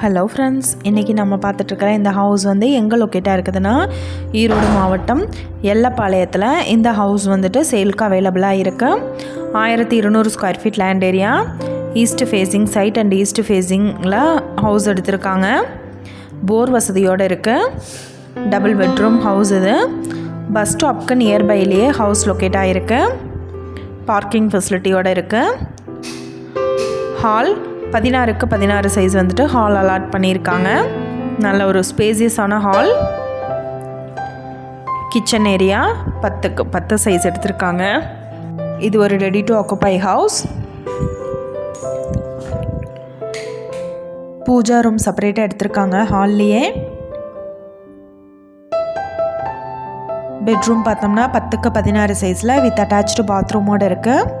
Hello friends இன்றைக்கி நம்ம பார்த்துட்ருக்கிற இந்த ஹவுஸ் வந்து எங்கே லொக்கேட்டாக இருக்குதுன்னா ஈரோடு மாவட்டம் எல்லப்பாளையத்தில் இந்த ஹவுஸ் வந்துட்டு சேலுக்கு அவைலபிளாக இருக்குது ஆயிரத்தி இருநூறு square feet land area east facing side and east ஃபேஸிங்கில் house எடுத்திருக்காங்க. போர் வசதியோடு இருக்குது டபுள் பெட்ரூம் ஹவுஸ் இது. பஸ் ஸ்டாப்க்கு நியர்பைலேயே ஹவுஸ் லொக்கேட் ஆகிருக்கு பார்க்கிங் ஃபெசிலிட்டியோடு இருக்குது ஹால் பதினாறுக்கு பதினாறு சைஸ் வந்துட்டு ஹால் அலாட் பண்ணியிருக்காங்க. நல்ல ஒரு ஸ்பேசியஸான ஹால் கிச்சன் ஏரியா பத்துக்கு பத்து சைஸ் எடுத்திருக்காங்க. இது ஒரு ready to occupy house pooja room செப்பரேட்டாக எடுத்திருக்காங்க ஹால்லையே பெட்ரூம் பார்த்தோம்னா பத்துக்கு பதினாறு சைஸில் வித் அட்டாச்சு பாத்ரூமோடு இருக்குது